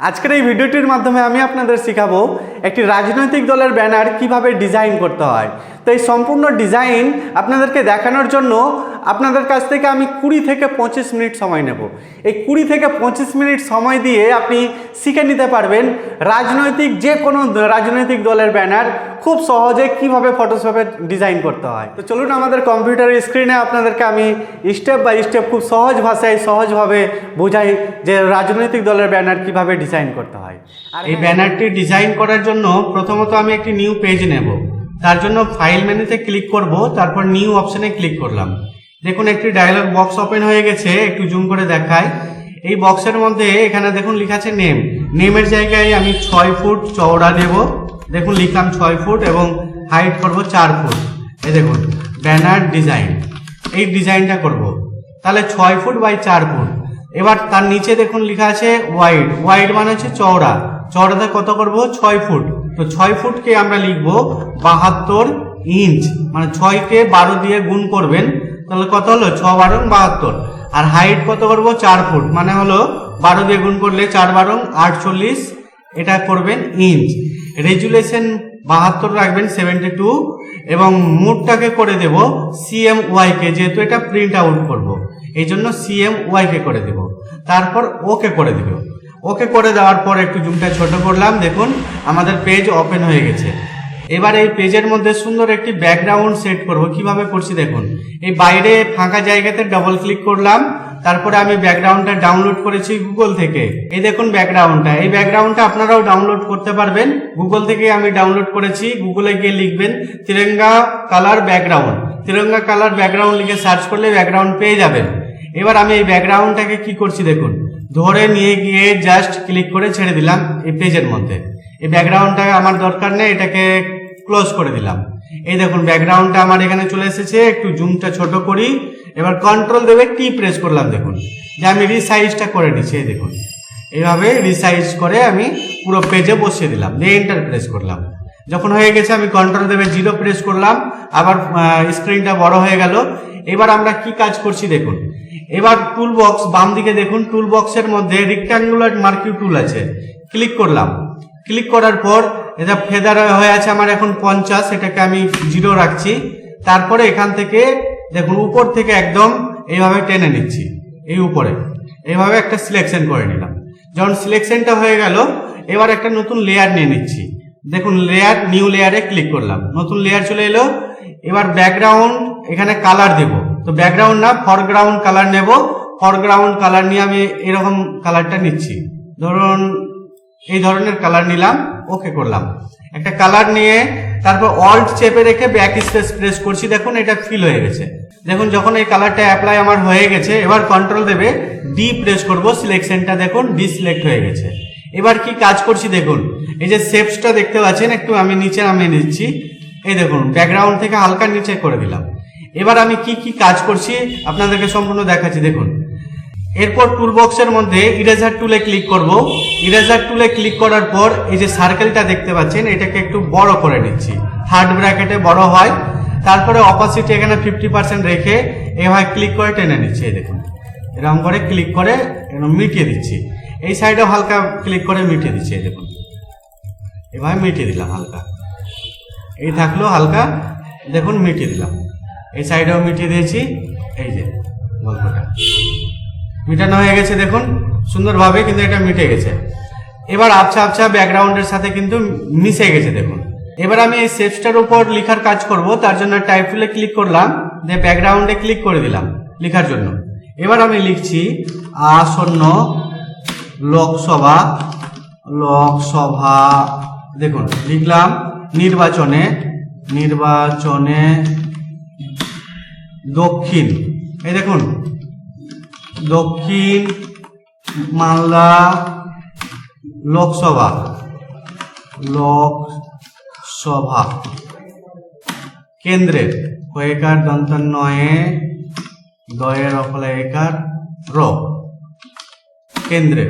আজকের এই ভিডিওটির মাধ্যমে আমি আপনাদের শেখাবো একটি রাজনৈতিক দলের ব্যানার কীভাবে ডিজাইন করতে হয়। তো এই সম্পূর্ণ ডিজাইন আপনাদেরকে দেখানোর জন্য আপনাদের কাছ থেকে আমি কুড়ি থেকে পঁচিশ মিনিট সময় নেব। এই কুড়ি থেকে পঁচিশ মিনিট সময় দিয়ে আপনি শিখে নিতে পারবেন রাজনৈতিক যে কোনো রাজনৈতিক দলের ব্যানার খুব সহজে কীভাবে ফটোশপে ডিজাইন করতে হয়। তো চলুন আমাদের কম্পিউটারের স্ক্রিনে আপনাদেরকে আমি স্টেপ বাই স্টেপ খুব সহজ ভাষায় সহজভাবে বোঝাই যে রাজনৈতিক দলের ব্যানার কীভাবে ডিজাইন করতে হয়। আর এই ব্যানারটি ডিজাইন করার জন্য প্রথমত আমি একটি নিউ পেজ নেব। তার জন্য ফাইল মেনুতে ক্লিক করব তারপর নিউ অপশনে ক্লিক করলাম। দেখুন, একটি ডায়লগ বক্স ওপেন হয়ে গেছে, একটু জুম করে দেখায় এই বক্সের মধ্যে এখানে দেখুন লেখা আছে নেম নেমের জায়গায় আমি ছয় ফুট চওড়া দেব। দেখুন, লিখলাম ছয় ফুট এবং হাইট করব চার ফুট। এই দেখুন ব্যানার ডিজাইন এই ডিজাইনটা করব। তাহলে ছয় ফুট বাই চার ফুট। এবার তার নিচে দেখুন লেখা আছে ওয়াইড ওয়াইড মানে হচ্ছে চওড়া। চওড়াতে কত করব? ছয় ফুট। তো ছয় ফুটকে আমরা লিখব বাহাত্তর ইঞ্চ মানে ছয়কে বারো দিয়ে গুণ করবেন। তাহলে কত হলো? ছ বারং বাহাত্তর। আর হাইট কত করব? চার ফুট। মানে হলো বারো দিয়ে গুণ করলে চার বারং আটচল্লিশ। এটা করবেন ইঞ্চ রেজুলেশন বাহাত্তর রাখবেন সেভেন্টি টু এবং মুডটাকে করে দেব সিএম ওয়াইকে যেহেতু এটা প্রিন্ট আউট করব। এই জন্য সিএম ওয়াইকে করে দেব। তারপর ওকে করে দেব ওকে করে দেওয়ার পর একটু জুমটা ছোট করলাম। দেখুন, আমাদের পেজ ওপেন হয়ে গেছে। এবার এই পেজের মধ্যে সুন্দর একটি ব্যাকগ্রাউন্ড সেট করব। কীভাবে করছি দেখুন। এই বাইরে ফাঁকা জায়গাতে ডবল ক্লিক করলাম। তারপরে আমি ব্যাকগ্রাউন্ডটা ডাউনলোড করেছি গুগল থেকে। এই দেখুন ব্যাকগ্রাউন্ডটা এই ব্যাকগ্রাউন্ডটা আপনারাও ডাউনলোড করতে পারবেন। গুগল থেকে আমি ডাউনলোড করেছি। গুগলে গিয়ে লিখবেন, tiranga colour background tiranga colour background লিখে সার্চ করলে ব্যাকগ্রাউন্ড পেয়ে যাবেন। এবার আমি এই ব্যাকগ্রাউন্ডটাকে কি করছি দেখুন। ধরে নিয়ে গিয়ে জাস্ট ক্লিক করে ছেড়ে দিলাম এই পেজের মধ্যে। এই ব্যাকগ্রাউন্ডটা আমার দরকার নেই এটাকে ক্লোজ করে দিলাম। এই দেখুন ব্যাকগ্রাউন্ডটা আমার এখানে চলে এসেছে, একটু জুমটা ছোট করি। এবার কন্ট্রোল দেবে টি প্রেস করলাম, দেখুন। যে আমি রিসাইজটা করে নিচ্ছি, এই দেখুন। এইভাবে রিসাইজ করে আমি পুরো পেজে বসিয়ে দিলাম, দিয়ে এন্টার প্রেস করলাম। যখন হয়ে গেছে, আমি কন্ট্রোল দেবে জিরো প্রেস করলাম, আবার স্ক্রিনটা বড় হয়ে গেল। এবার আমরা কি কাজ করছি, দেখুন। এবার টুল বক্স বাম দিকে দেখুন টুল বক্সের মধ্যে রেক্টাঙ্গুলার মার্কিউ টুল আছে। ক্লিক করলাম। ক্লিক করার পর এটা ফেদার হয়ে আছে আমার এখন পঞ্চাশ, এটাকে আমি জিরো রাখছি। তারপরে এখান থেকে দেখুন, উপর থেকে একদম এইভাবে টেনে নিচ্ছি, এই উপরে। এইভাবে একটা সিলেকশন করে নিলাম। যখন সিলেকশনটা হয়ে গেল, এবার একটা নতুন লেয়ার নিয়ে নিচ্ছি। দেখুন লেয়ার নিউ লেয়ারে ক্লিক করলাম। নতুন লেয়ার চলে এলো। এবার ব্যাকগ্রাউন্ড এখানে কালার দেব। তো ব্যাকগ্রাউন্ড না ফরগ্রাউন্ড কালার নেব। ফরগ্রাউন্ড কালার নিয়ে আমি এরকম কালারটা নিচ্ছি। ধরুন এই ধরনের কালার নিলাম ওকে করলাম। একটা কালার নিয়ে তারপর অল্ট চেপে রেখে ব্যাক স্পেস প্রেস করছি, দেখুন এটা ফিল হয়ে গেছে। দেখুন যখন এই কালারটা অ্যাপ্লাই আমার হয়ে গেছে, এবার কন্ট্রোল দেবে ডি প্রেস করব সিলেকশনটা দেখুন ডি সিলেক্ট হয়ে গেছে। এবার কি কাজ করছি দেখুন, এই যে শেপসটা দেখতে পাচ্ছেন, একটু আমি নিচে নামিয়ে নিচ্ছি। এই দেখুন ব্যাকগ্রাউন্ড থেকে হালকা নিচে করে দিলাম। এবার আমি কি কি কাজ করছি, আপনাদেরকে সম্পূর্ণ দেখাচ্ছি, দেখুন। এরপর টুল বক্সের মধ্যে ইরেজার টুলে ক্লিক করব। ইরেজার টুলে ক্লিক করার পর এই যে সার্কেলটা দেখতে পাচ্ছেন, এটাকে একটু বড় করে নিচ্ছি। থার্ড ব্র্যাকেটে বড় হয়। তারপরে অপাসিটি এখানে ফিফটি পার্সেন্ট রেখে এভাবে ক্লিক করে টেনে নিচ্ছি, এই দেখুন। এরকম করে ক্লিক করে এরকম মিটিয়ে দিচ্ছি। এই সাইডেও হালকা ক্লিক করে মিটিয়ে দিচ্ছি, এই দেখুন। এভাবে মিটিয়ে দিলাম হালকা। এই থাকল হালকা, দেখুন মিটিয়ে দিলাম। এই সাইডেও মিটিয়ে দিয়েছি। এই যে গল্পটা। মিটানো হয়ে গেছে, দেখুন। সুন্দরভাবে কিন্তু এটা মিটে গেছে। এবার আবছা আবছা ব্যাকগ্রাউন্ডের সাথে কিন্তু মিশে গেছে, দেখুন। এবার আমি এই সেপসটার উপর লেখার কাজ করব, তার জন্য টাইপ টুলে ক্লিক করলাম দিয়ে ব্যাকগ্রাউন্ডে ক্লিক করে দিলাম, লেখার জন্য। এবার আমি লিখছি, আসন্ন লোকসভা লোকসভা, দেখুন, লিখলাম, নির্বাচনে নির্বাচনে দক্ষিণ। এই দেখুন দক্ষিণ মালদা লোকসভা। লোকসভা। কেন্দ্রের হয়েকার দন্তন্নয়ে দয়ের অফলায়কার র। কেন্দ্রে।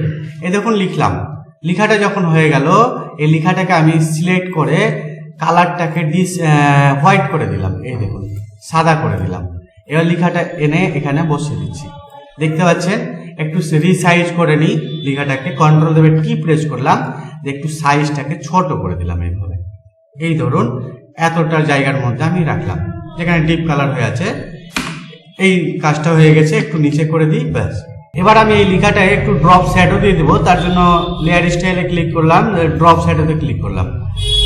এ দেখুন লিখলাম। লেখাটা যখন হয়ে গেল, এই লেখাটাকে আমি সিলেক্ট করে কালারটাকে ডিস হোয়াইট করে দিলাম। এই দেখুন, সাদা করে দিলাম। এবার লেখাটা এনে এখানে বসিয়ে দিচ্ছি। দেখতে পাচ্ছেন? একটু রিসাইজ করে নিই। লেখাটাকে কন্ট্রোল দেবে টি প্রেস করলাম। যে একটু সাইজটাকে ছোট করে দিলাম এইভাবে। এই ধরুন, এতটা জায়গার মধ্যে আমি রাখলাম। যেখানে ডিপ কালার হয়ে আছে, এই কাজটা হয়ে গেছে, একটু নিচে করে দিই, ব্যাস। এবার আমি এই লেখাটায় একটু ড্রপ শ্যাডো দিয়ে দেবো। তার জন্য লেয়ার স্টাইলে ক্লিক করলাম ড্রপ শ্যাডোতে ক্লিক করলাম।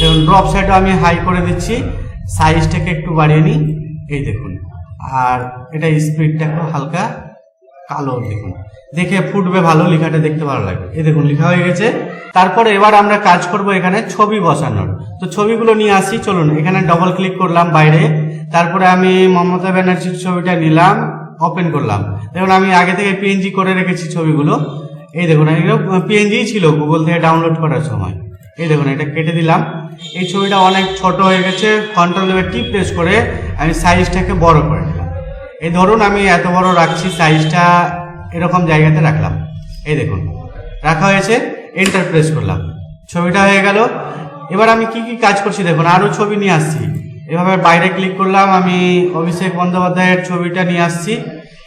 দেখুন ড্রপ শ্যাডো আমি হাই করে দিচ্ছি। সাইজটাকে একটু বাড়িয়ে নিই। এই দেখুন। আর এটা স্পিডটা একটু হালকা কালো দেখুন। দেখে ফুটবে ভালো, লেখাটা দেখতে ভালো লাগবে। এই দেখুন, লেখা হয়ে গেছে। তারপরে এবার আমরা কাজ করব এখানে ছবি বসানোর। তো ছবিগুলো নিয়ে আসি, চলুন, এখানে ডবল ক্লিক করলাম বাইরে। তারপরে আমি মমতা ব্যানার্জির ছবিটা নিলাম ওপেন করলাম। দেখুন, আমি আগে থেকে পিএনজি করে রেখেছি ছবিগুলো। এই দেখুন এগুলো পিএনজি ছিল গুগল থেকে ডাউনলোড করার সময়। এই দেখুন, এটা কেটে দিলাম। এই ছবিটা অনেক ছোট হয়ে গেছে কন্ট্রোল দেবে টি প্রেস করে আমি সাইজটাকে বড় করে নিলাম এই ধরুন আমি এত বড় রাখছি সাইজটা এরকম জায়গাতে রাখলাম। এই দেখুন, রাখা হয়েছে এন্টার প্রেস করলাম। ছবিটা হয়ে গেল। এবার আমি কি কি কাজ করছি দেখুন, আরও ছবি নিয়ে আসছি। এভাবে বাইরে ক্লিক করলাম, আমি অভিষেক বন্দ্যোপাধ্যায়ের ছবিটা নিয়ে আসছি।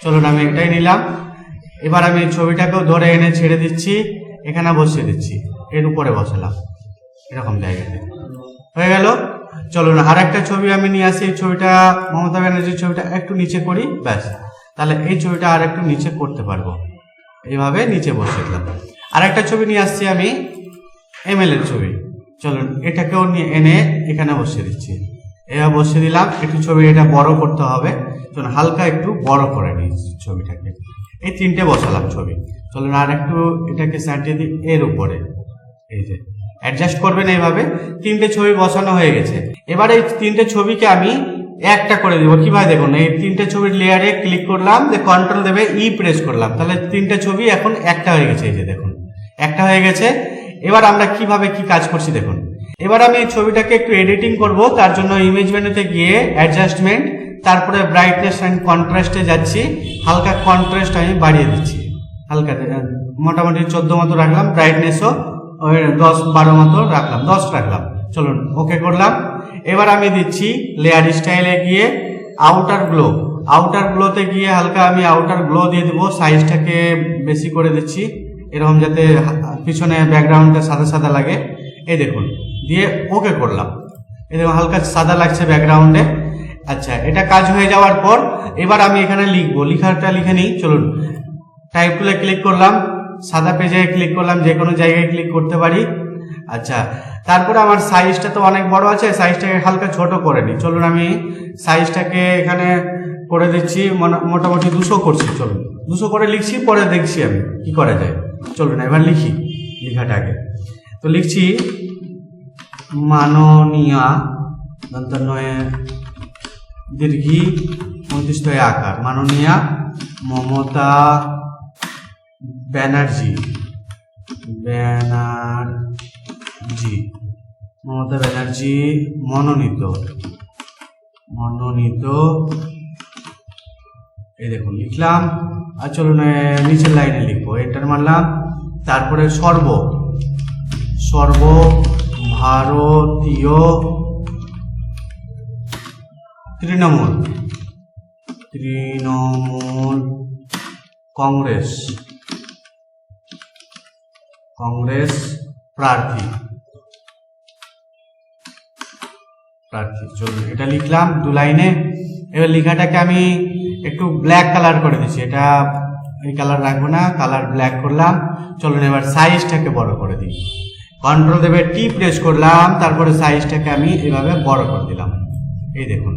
চলুন, আমি এটাই নিলাম। এবার আমি ছবিটাকেও ধরে এনে ছেড়ে দিচ্ছি, এখানে বসিয়ে দিচ্ছি, এর উপরে বসালাম। এরকম জায়গাতে হয়ে গেল? চলুন আর একটা ছবি আমি নিয়ে আসি, এই ছবিটা মমতা ব্যানার্জির ছবিটা একটু নিচে করি, ব্যাস। তাহলে এই ছবিটা আর একটু নিচে করতে পারব। এইভাবে নিচে বসিয়ে দিলাম আর একটা ছবি নিয়ে আসছি আমি এমএল এর ছবি। চলুন এটাকেও নিয়ে এনে এখানে বসিয়ে দিচ্ছি। এভাবে বসিয়ে দিলাম, একটু ছবি এটা বড় করতে হবে। চলুন হালকা একটু বড় করে নিই ছবিটাকে। এই তিনটে বসালাম ছবি। চলুন আর একটু এটাকে সাজিয়ে দিই, এর উপরে। এই যে অ্যাডজাস্ট করবেন এইভাবে। তিনটে ছবি বসানো হয়ে গেছে। এবার এই তিনটে ছবিকে আমি একটা করে দেবো। কীভাবে দেখুন, এই তিনটে ছবির লেয়ারে ক্লিক করলাম যে কন্ট্রোল দেবে ই প্রেস করলাম। তাহলে তিনটে ছবি এখন একটা হয়ে গেছে, এই যে দেখুন। একটা হয়ে গেছে। এবার আমরা কীভাবে কি কাজ করছি দেখুন। এবার আমি এই ছবিটাকে একটু এডিটিং করব, তার জন্য ইমেজ মেনুতে গিয়ে অ্যাডজাস্টমেন্ট তারপরে ব্রাইটনেস অ্যান্ড কন্ট্রাস্টে যাচ্ছি। হালকা কন্ট্রাস্ট আমি বাড়িয়ে দিচ্ছি। হালকা মোটামুটি চোদ্দ মতো রাখলাম ব্রাইটনেসও দশ বারো মতো রাখলাম, দশ রাখলাম। চলুন ওকে করলাম। এবার আমি দিচ্ছি লেয়ার স্টাইলে গিয়ে আউটার গ্লো আউটার গ্লোতে গিয়ে হালকা আমি আউটার গ্লো দিয়ে দেবো সাইজটাকে বেশি করে দিচ্ছি, এরকম যাতে পিছনে ব্যাকগ্রাউন্ডটা সাদা সাদা লাগে। এই দেখুন, দিয়ে ওকে করলাম। দেখুন, হালকা সাদা লাগছে ব্যাকগ্রাউন্ডে আচ্ছা এটা কাজ হয়ে যাওয়ার পর এবার আমি এখানে লিখব, লিখাটা লিখে নিই। চলুন টাইপ টুলে ক্লিক করলাম। সাদা পেজে ক্লিক করলাম, যে কোনো জায়গায় ক্লিক করতে পারি। আচ্ছা তারপরে আমার সাইজটা তো অনেক বড় আছে সাইজটাকে হালকা ছোট করে নিই। চলুন আমি সাইজটাকে এখানে করে দিচ্ছি মোটামুটি দুশো করছি, চলুন। দুশো করে লিখছি, পরে দেখছি আমি কি করা যায়। চলুন, এবার লিখি লেখাটাকে তো লিখছি, মাননীয়া দন্তনয়ে দীর্ঘি পঁয়ত্রিশ আকার। মাননীয়া মমতা ব্যানার্জি। ব্যানার্জি। মমতা ব্যানার্জি মনোনীত। মনোনীত। এই দেখুন, লিখলাম। আর চলুন নিচের লাইনে লিখব। এন্টার মারলাম। তারপরে সর্ব। সর্ব ভারতীয় তৃণমূল। তৃণমূল কংগ্রেস। কংগ্রেস প্রার্থী। প্রার্থী, চলুন, এটা লিখলাম দু লাইনে। এবার লেখাটাকে আমি একটু ব্ল্যাক কালার করে দিচ্ছি। এটা এই কালার রাখব না কালার ব্ল্যাক করলাম। চলুন, এবার সাইজটাকে বড় করে দিই। কন্ট্রোল দেবে টি প্রেস করলাম, তারপরে সাইজটাকে আমি এভাবে বড় করে দিলাম। এই দেখুন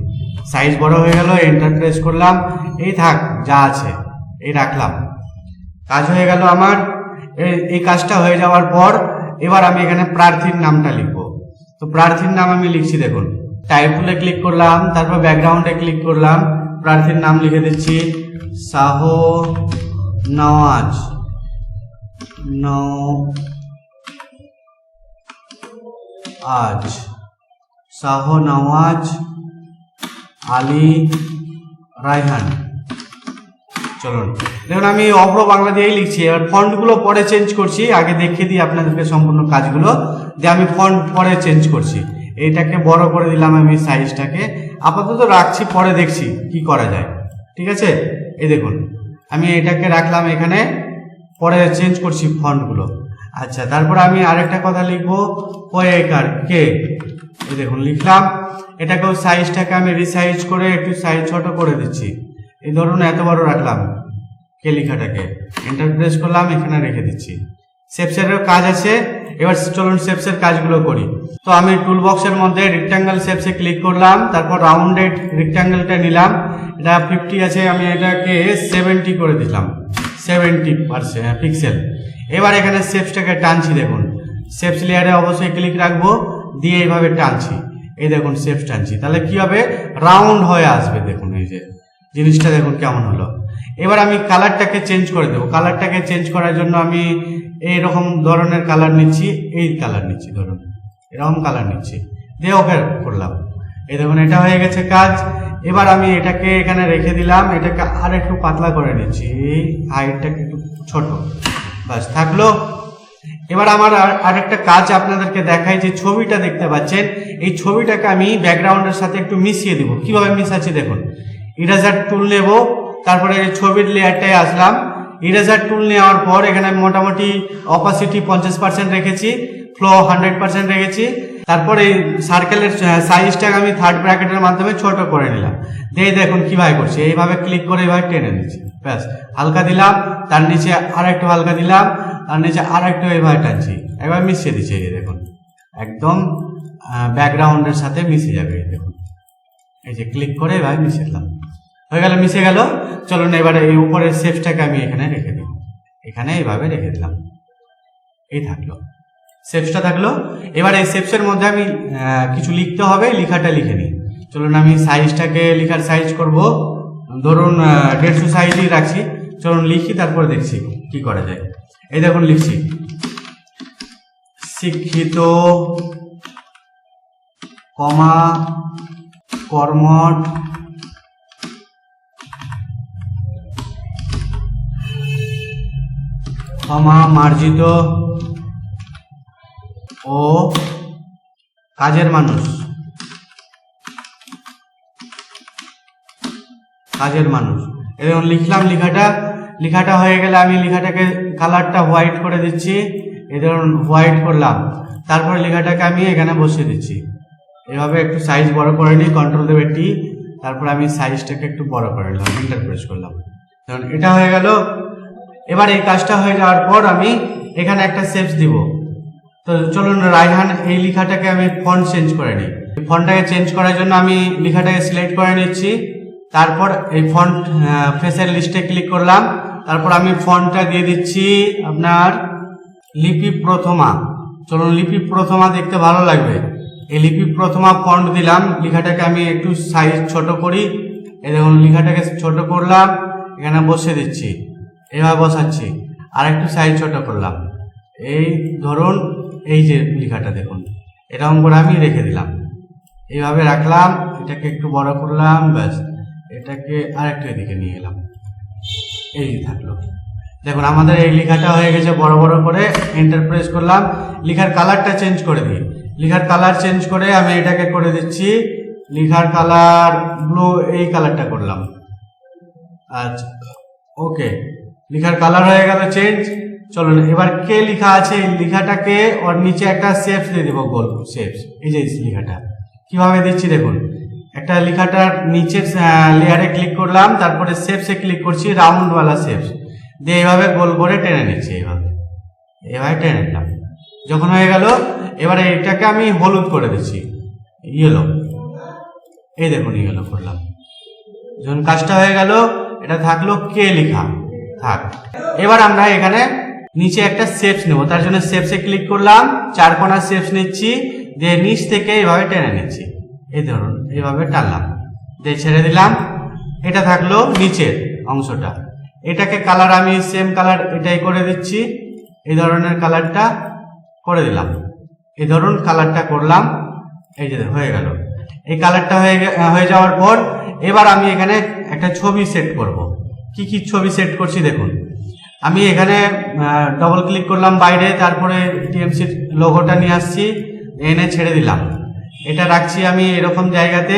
সাইজ বড় হয়ে গেল এন্টার প্রেস করলাম। এই থাক, যা আছে, এই রাখলাম। কাজ হয়ে গেল আমার এই- কাজটা হয়ে যাওয়ার পর এবার আমি এখানে প্রার্থীর নামটা লিখব। তো প্রার্থীর নাম আমি লিখছি দেখুন। টাইপুলে ক্লিক করলাম, তারপর ব্যাকগ্রাউন্ডে ক্লিক করলাম। প্রার্থীর নাম লিখে দিচ্ছি শাহ নওয়াজ। নও আজ শাহ নওয়াজ আলী রায়হান। চলুন। দেখুন, আমি অভ্র বাংলা দিয়েই লিখছি। এবার ফন্টগুলো পরে চেঞ্জ করছি। আগে দেখিয়ে দিই আপনাদেরকে সম্পূর্ণ কাজগুলো। যে আমি ফন্ট পরে চেঞ্জ করছি। এইটাকে বড় করে দিলাম আমি সাইজটাকে আপাতত রাখছি, পরে দেখছি কি করা যায়। ঠিক আছে? এই দেখুন, আমি এটাকে রাখলাম এখানে। পরে চেঞ্জ করছি ফন্টগুলো আচ্ছা তারপর আমি আরেকটা কথা লিখব। কয়েকার কে এই দেখুন, লিখলাম। এটাকেও সাইজটাকে আমি রিসাইজ করে একটু সাইজ ছোট করে দিচ্ছি। এই ধরুন এত বড় রাখলাম কে লেখাটাকে। এন্টার প্রেস করলাম, এখানে রেখে দিচ্ছি। শেপসেরও কাজ আছে, এবার চলুন শেপসের কাজগুলো করি। তো আমি টুল বক্সের মধ্যে রেক্টাঙ্গেল শেপসে ক্লিক করলাম, তারপর রাউন্ডেড রেক্টাঙ্গেলটা নিলাম। এটা ফিফটি আছে, আমি এটাকে সেভেন্টি করে দিলাম। সেভেন্টি পার্সেন্ট পিক্সেল এবার এখানে শেপসটাকে টানছি, দেখুন। শেপস লেয়ারে অবশ্যই ক্লিক রাখব, দিয়ে এইভাবে টানছি। এই দেখুন শেপস টানছি। তাহলে কি হবে? রাউন্ড হয়ে আসবে, দেখুন, এই যে। জিনিসটা দেখুন কেমন হলো। এবার আমি কালারটাকে চেঞ্জ করে দেবো। কালারটাকে চেঞ্জ করার জন্য আমি এইরকম ধরনের কালার নিচ্ছি, এই কালার নিচ্ছি, ধরুন। এরকম কালার নিচ্ছি। দিয়ে ওকে করলাম। এই দেখুন, এটা হয়ে গেছে কাজ। এবার আমি এটাকে এখানে রেখে দিলাম। এটাকে আর একটু পাতলা করে নিচ্ছি। এই হাইটটাকে একটু ছোট। বাস, থাকল? এবার আমার আর- আরেকটা কাজ আপনাদেরকে দেখাই যে ছবিটা দেখতে পাচ্ছেন। এই ছবিটাকে আমি ব্যাকগ্রাউন্ডের সাথে একটু মিশিয়ে দিব। কীভাবে মিশাচ্ছি দেখুন। ইরেজার টুল নেব। তারপরে ছবির লেয়ারটায় আসলাম। ইরেজার টুল নেওয়ার পর এখানে মোটামুটি অপাসিটি পঞ্চাশ পার্সেন্ট রেখেছি ফ্লো হান্ড্রেড পার্সেন্ট রেখেছি। তারপরে এই সার্কেলের সাইজটাকে আমি থার্ড ব্র্যাকেটের মাধ্যমে ছোট করে নিলাম। দিয়ে দেখুন কীভাবে করছি। এইভাবে ক্লিক করে এইভাবে টেনে নিচ্ছি। ব্যাস, হালকা দিলাম, তার নিচে আর একটু হালকা দিলাম, তার নিচে আর একটু এইভাবে টানছি। একবার মিশিয়ে দিচ্ছি, এই দেখুন। একদম ব্যাকগ্রাউন্ডের সাথে মিশে যাবে দেখুন। এই যে ক্লিক করে এভাবে মিশিয়ে দিলাম। হয়ে গেল, মিশে গেল। চলুন এবারে এই উপরের শেপসটাকে আমি এখানে রেখে দিই। এখানে এইভাবে রেখে দিলাম। এই থাকল। শেপসটা থাকল। এবার এই শেপসের মধ্যে আমি কিছু লিখতে হবে, লেখাটা লিখে নিই। চলুন আমি সাইজটাকে লেখার সাইজ করব। ধরুন দেড়শো সাইজই রাখছি। চলুন লিখি, তারপরে দেখছি কি করা যায়। এই দেখুন, লিখছি। শিক্ষিত কমা কর্মঠ ক্ষমা মার্জিত ও কাজের মানুষ। কাজের মানুষ। এবং লিখলাম লেখাটা। লেখাটা হয়ে গেলে আমি লেখাটাকে কালারটা হোয়াইট করে দিচ্ছি। এই ধরুন হোয়াইট করলাম। তারপরে লেখাটাকে আমি এখানে বসিয়ে দিচ্ছি। এভাবে একটু সাইজ বড় করে নিই কন্ট্রোল দেবে টি তারপর আমি সাইজটাকে একটু বড় করে নিলাম এন্টার প্রেস করলাম। ধরুন এটা হয়ে গেল এবার এই কাজটা হয়ে যাওয়ার পর আমি এখানে একটা শেপস দিব। তো চলুন, রায়হান এই লেখাটাকে আমি ফন্ট চেঞ্জ করে নিই। ফন্টটাকে চেঞ্জ করার জন্য আমি লেখাটাকে সিলেক্ট করে নিচ্ছি। তারপর এই ফন্ট ফেসের লিস্টে ক্লিক করলাম। তারপর আমি ফন্টটা দিয়ে দিচ্ছি আপনার লিপি প্রথমা। চলুন, লিপি প্রথমা দেখতে ভালো লাগবে। এই লিপি প্রথমা ফন্ট দিলাম। লেখাটাকে আমি একটু সাইজ ছোট করি। এই দেখুন, লেখাটাকে ছোট করলাম। এখানে বসে দিচ্ছি। এভাবে বসাচ্ছি। আর একটু সাইজ ছোট করলাম। এই ধরুন, এই যে লেখাটা দেখুন, এরকম করে আমি রেখে দিলাম। এইভাবে রাখলাম, এটাকে একটু বড় করলাম, ব্যাস। এটাকে আরেকটু এদিকে নিয়ে এলাম। এই থাকল। দেখুন, আমাদের এই লেখাটা হয়ে গেছে বড় বড় করে এন্টার প্রেস করলাম। লেখার কালারটা চেঞ্জ করে দিই। লেখার কালার চেঞ্জ করে আমি এটাকে করে দিচ্ছি। লেখার কালার ব্লু এই কালারটা করলাম। আচ্ছা ওকে লেখার কালার হয়ে গেল চেঞ্জ চলুন, এবার কে লেখা আছে? এই লেখাটাকে ওর নিচে একটা শেপস দিয়ে দেবো, গোল শেপস এই যে লেখাটা। কীভাবে দিচ্ছি দেখুন। একটা লেখাটার নিচের লেয়ারে ক্লিক করলাম, তারপরে শেপসে ক্লিক করছি রাউন্ডওয়ালা শেপস দিয়ে এইভাবে গোল করে টেনে নিচ্ছি এইভাবে। এভাবে টেনে নিলাম। যখন হয়ে গেল, এবারে এটাকে আমি হলুদ করে দিচ্ছি। ইয়েলো এই দেখুন ইয়েলো করলাম। যখন কাজটা হয়ে গেল, এটা থাকল কে লেখা? থাক। এবার আমরা এখানে নিচে একটা শেপস নেব। তার জন্য শেপসে ক্লিক করলাম, চার কোনা শেপস নিচ্ছি, দিয়ে নিচ থেকে এইভাবে টেনে নিচ্ছি। এই ধরুন এইভাবে টানলাম। দিয়ে ছেড়ে দিলাম। এটা থাকল নিচের অংশটা। এটাকে কালার আমি সেম কালার এটাই করে দিচ্ছি। এই ধরনের কালারটা করে দিলাম। এই ধরুন কালারটা করলাম। এই যে হয়ে গেল। এই কালারটা হয়ে হয়ে যাওয়ার পর এবার আমি এখানে একটা ছবি সেট করব। কি কি ছবি সেট করছি দেখুন। আমি এখানে ডবল ক্লিক করলাম বাইরে, তারপরে টিএমসির লোগোটা নিয়ে আসছি, এনে ছেড়ে দিলাম। এটা রাখছি আমি এরকম জায়গাতে।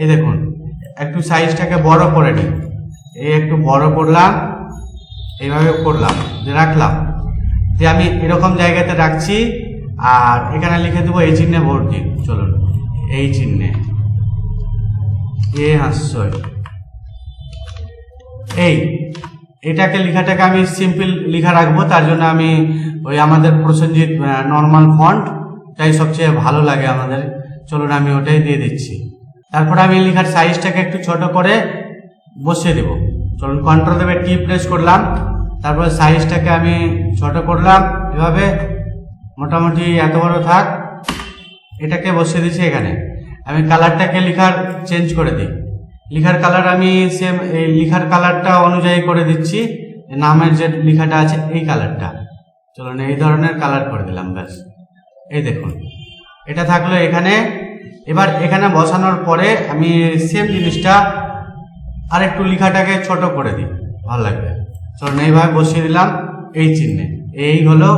এই দেখুন, একটু সাইজটাকে বড় করে নিই। এই একটু বড় করলাম, এইভাবে করলাম, যে রাখলাম। যে আমি এরকম জায়গাতে রাখছি, আর এখানে লিখে দেবো এই চিহ্নে ভোট চলুন, এই চিহ্নে। এ হাস্যই। এই, এটাকে লেখাটাকে আমি সিম্পল লেখা রাখব, তার জন্য আমি ওই আমাদের প্রসেনজিৎ নর্মাল ফন্ট তাই সবচেয়ে ভালো লাগে আমাদের। চলুন আমি ওটাই দিয়ে দিচ্ছি। তারপরে আমি লেখার সাইজটাকে একটু ছোট করে বসিয়ে দেব। চলুন কন্ট্রোল দেবে টি প্রেস করলাম। তারপর সাইজটাকে আমি ছোট করলাম। এভাবে মোটামুটি এত বড় থাক, এটাকে বসিয়ে দিচ্ছি এখানে। আমি কালারটাকে লেখার চেঞ্জ করে দিই। লেখার কালার আমি সেম এই লেখার কালারটা অনুযায়ী করে দিচ্ছি। নামের যে লেখাটা আছে, এই কালারটা চলুন, এই ধরনের কালার করে দিলাম, ব্যাস। এই দেখুন, এটা থাকল এখানে। এবার এখানে বসানোর পরে আমি সেম জিনিসটা আর একটু লিখাটাকে ছোট করে দিই। ভালো লাগবে। চলুন, এইভাবে বসিয়ে দিলাম, এই চিহ্নে। এই হলো,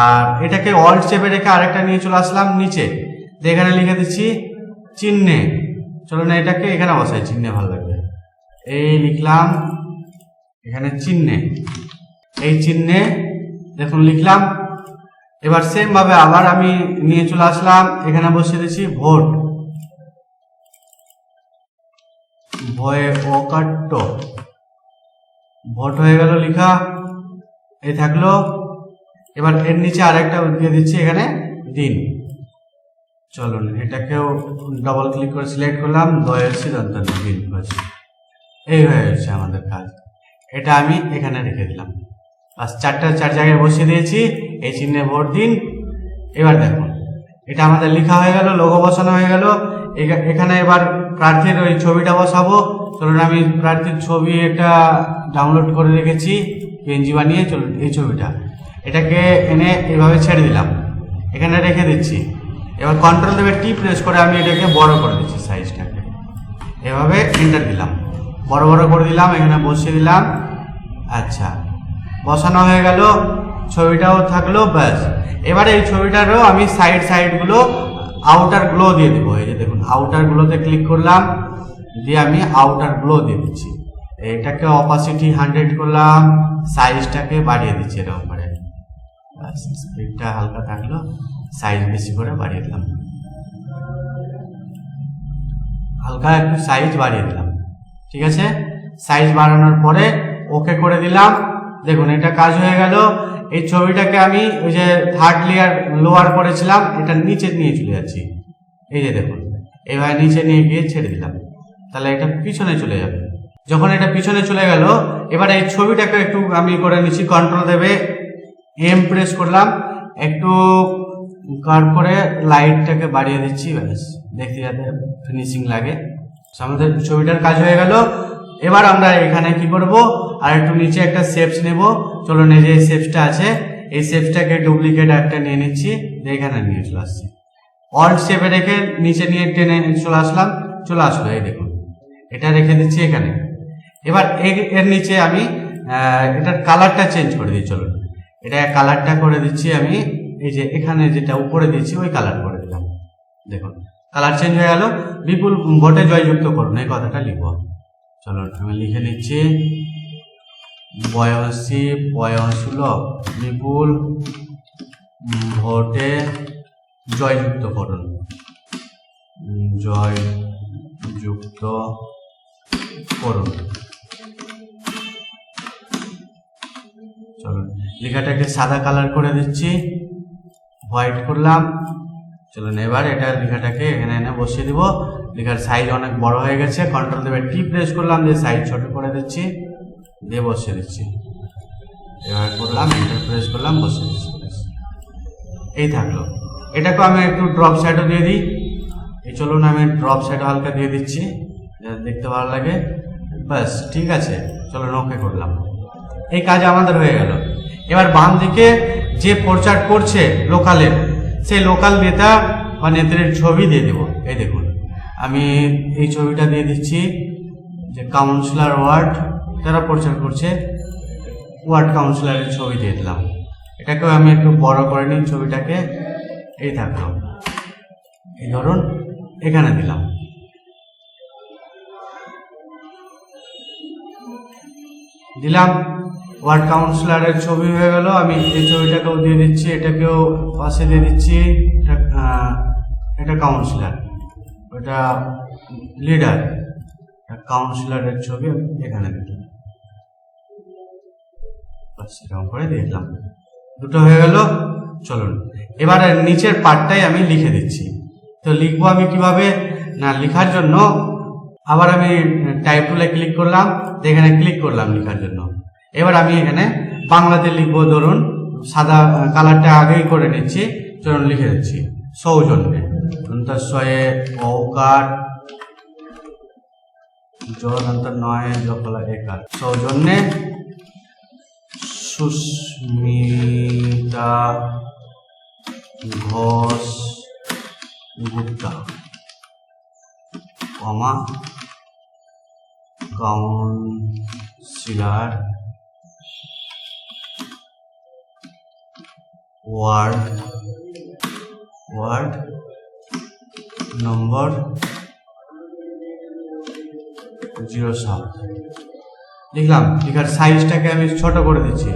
আর এটাকে অল্ট চেপে রেখে আরেকটা নিয়ে চলে আসলাম, নিচে। এখানে লিখে দিচ্ছি, চিহ্নে। চলুন এটাকে এখানে বসাই, চিহ্নে ভালো লাগবে। এই লিখলাম, এখানে চিহ্নে। এই চিহ্নে, দেখুন, লিখলাম। এবার সেম ভাবে আবার আমি নিয়ে চলে আসলাম, এখানে বসিয়ে দিচ্ছি, ভোট। ভয়ে ভোট হয়ে গেল, লেখা। এই থাকল। এবার এর নিচে আরেকটা দিয়ে দিচ্ছি, এখানে দিন। চলুন এটাকেও ডবল ক্লিক করে সিলেক্ট করলাম দয়ের সিদ্ধান্ত দিন বাস এই হয়ে গেছে আমাদের কাজ। এটা আমি এখানে রেখে দিলাম। বাস চারটা, চার জায়গায় বসিয়ে দিয়েছি, এই চিহ্নে ভোট দিন। এবার দেখুন, এটা আমাদের লেখা হয়ে গেল লোগো বসানো হয়ে গেল। এখা- এখানে এবার প্রার্থীর ওই ছবিটা বসাবো। চলুন, আমি প্রার্থীর ছবি একটা ডাউনলোড করে রেখেছি পেনজি বানিয়ে, চলুন, এই ছবিটা। এটাকে এনে এভাবে ছেড়ে দিলাম। এখানে রেখে দিচ্ছি। এবার কন্ট্রোল দেবে টি প্রেস করে আমি এটাকে বড় করে দিচ্ছি সাইজটাকে এভাবে এন্টার দিলাম। বড় বড় করে দিলাম, এখানে বসিয়ে দিলাম। আচ্ছা বসানো হয়ে গেল, ছবিটাও থাকল, ব্যাস। এবারে এই ছবিটারও আমি সাইড সাইডগুলো আউটার গ্লো দিয়ে দেবো। এই যে দেখুন আউটার গ্লোতে ক্লিক করলাম, দিয়ে আমি আউটার গ্লো দিয়ে দিচ্ছি। এটাকে অপাসিটি হান্ড্রেড করলাম সাইজটাকে বাড়িয়ে দিচ্ছি এরকম করে। স্পিডটা হালকা থাকল। সাইজ বেশি করে বাড়িয়ে দিলাম। হালকা একটু সাইজ বাড়িয়ে দিলাম। ঠিক আছে? সাইজ বাড়ানোর পরে ওকে করে দিলাম। দেখুন, এটা কাজ হয়ে গেল। এই ছবিটাকে আমি ওই যে থার্ড লেয়ার লোয়ার করেছিলাম, এটা নিচে নিয়ে চলে যাচ্ছি। এই যে দেখুন, এবার নিচে নিয়ে গিয়ে ছেড়ে দিলাম। তাহলে এটা পিছনে চলে যাবে। যখন এটা পিছনে চলে গেল, এবার এই ছবিটাকে একটু আমি করে নিচ্ছি কন্ট্রোল দেবে এম প্রেস করলাম। একটু কার করে লাইটটাকে বাড়িয়ে দিচ্ছি, ব্যাস। দেখতে যাতে ফিনিশিং লাগে। আমাদের ছবিটার কাজ হয়ে গেল। এবার আমরা এখানে কি করব? আর একটু নিচে একটা শেপস নেব। চলুন এই যে শেপসটা আছে, এই শেপসটাকে ডুপ্লিকেট একটা নিয়ে নিচ্ছি। এখানে নিয়ে চলে আসছি। অল্ট শেপে রেখে নিচে নিয়ে টেনে চলে আসলাম। চলে আসলো, এই দেখুন। এটা রেখে দিচ্ছি এখানে। এবার এর নিচে আমি এটার কালারটা চেঞ্জ করে দিই, চলুন। এটা কালারটা করে দিচ্ছি আমি। এই যে এখানে যেটা উপরে দিয়েছি, ওই কালার করে দিলাম। দেখুন কালার চেঞ্জ হয়ে গেল। বিপুল ভোটে জয়যুক্ত করুন, এই কথাটা লিখব। চলো, আমি লিখে নিচ্ছি। বয়সী বয়সুলভ বিপুল ভোটে জয়যুক্ত করুন। জয়যুক্ত করুন। চলুন লেখাটাকে সাদা কালার করে দিচ্ছি। হোয়াইট করলাম। চলুন এবার এটা লেখাটাকে এখানে এনে বসিয়ে দিব। লেখার সাইজ অনেক বড় হয়ে গেছে। কন্ট্রোল দেবে টি প্রেস করলাম, দিয়ে সাইজ ছোট করে দিচ্ছি। দিয়ে বসিয়ে দিচ্ছি। এবার করলাম এন্টার প্রেস করলাম, বসিয়ে দিচ্ছি। এই থাকল। এটাকে আমি একটু ড্রপ সাইডও দিয়ে দিই। এই চলুন আমি ড্রপ সাইডও হালকা দিয়ে দিচ্ছি, যাতে দেখতে ভালো লাগে। ব্যাস, ঠিক আছে। চলুন ওকে করলাম। এই কাজ আমাদের হয়ে গেল। এবার বাম দিকে যে প্রচার করছে লোকালের, সেই লোকাল নেতা বা নেত্রীর ছবি দিয়ে দেব। এই দেখুন, আমি এই ছবিটা দিয়ে দিচ্ছি যে কাউন্সিলর ওয়ার্ড যারা প্রচার করছে, ওয়ার্ড কাউন্সিলরের ছবি দিয়ে দিলাম। এটাকেও আমি একটু বড় করে নিই ছবিটাকে। এই থাকল এই ধরুন, এখানে দিলাম। দিলাম ওয়ার্ড কাউন্সিলরের ছবি হয়ে গেল। আমি এই ছবিটাকেও দিয়ে দিচ্ছি, এটাকেও পাশে দিয়ে দিচ্ছি। এটা কাউন্সিলর, ওটা লিডার কাউন্সিলরের ছবি এখানে দিলাম। বাস, এরকম করে দেখলাম দুটো হয়ে গেল, চলুন। এবার নিচের পার্টটাই আমি লিখে দিচ্ছি। তো লিখব আমি কীভাবে? না, লেখার জন্য। আবার আমি টাইপ টুলে ক্লিক করলাম এখানে ক্লিক করলাম লেখার জন্য। এবার আমি এখানে বাংলাতে লিখব, ধরুন, সাদা কালারটা আগেই করে নিচ্ছি, চলুন লিখে দিচ্ছি, সৌজন্যে। অন্তঃস্বয়ে ঔকার জলন্ত নয় জফলা একার। সৌজন্যে Susmita Ghosh Gupta, comma councillor ward ward, number zero সাত। লিখলাম লেখার সাইজটাকে আমি ছোট করে দিচ্ছি।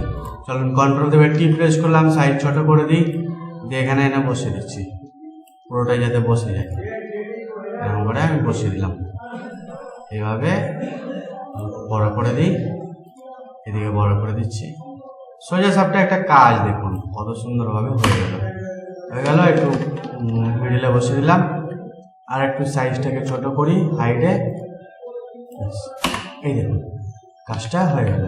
চলুন কন্ট্রোল দেবে টি প্রেস করলাম সাইজ ছোট করে দিই, দিয়ে এখানে এনে বসিয়ে দিচ্ছি। পুরোটাই যাতে বসে যায়। এরকম করে আমি বসিয়ে দিলাম। এইভাবে বড় করে দিই, এদিকে বড় করে দিচ্ছি। সোজা সাপটা একটা কাজ দেখুন, কত সুন্দরভাবে হয়ে গেল। হয়ে গেল, একটু মিডিলে বসে দিলাম। আর একটু সাইজটাকে ছোট করি হাইটে এই দেখুন, কাজটা হয়ে গেল।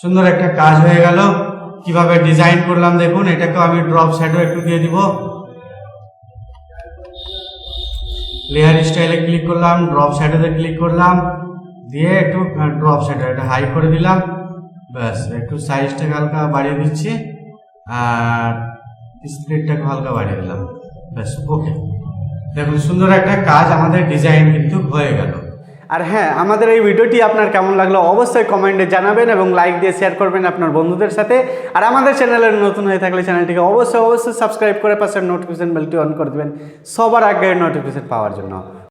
সুন্দর একটা কাজ হয়ে গেল। কীভাবে ডিজাইন করলাম দেখুন, এটাকেও আমি ড্রপ শ্যাডো একটু দিয়ে দিব। লেয়ার স্টাইলে ক্লিক করলাম ড্রপ শ্যাডোতে ক্লিক করলাম। দিয়ে একটু ড্রপ শ্যাডো এটা হাই করে দিলাম। ব্যাস, একটু সাইজটাকে হালকা বাড়িয়ে দিচ্ছি আর স্প্লিটটাকে হালকা বাড়িয়ে দিলাম। ব্যাস ওকে দেখুন, সুন্দর একটা কাজ আমাদের ডিজাইন কিন্তু হয়ে গেল। আর হ্যাঁ আমাদের এই ভিডিওটি আপনার কেমন লাগল অবশ্যই কমেন্টে জানাবেন এবং লাইক দিয়ে শেয়ার করবেন আপনার বন্ধুদের সাথে। আর আমাদের চ্যানেলে নতুন হয়ে থাকলে চ্যানেলটিকে অবশ্যই অবশ্যই সাবস্ক্রাইব করে পাশের নোটিফিকেশন বেলটি অন করে দেবেন। সবার আগে নোটিফিকেশন পাওয়ার জন্য।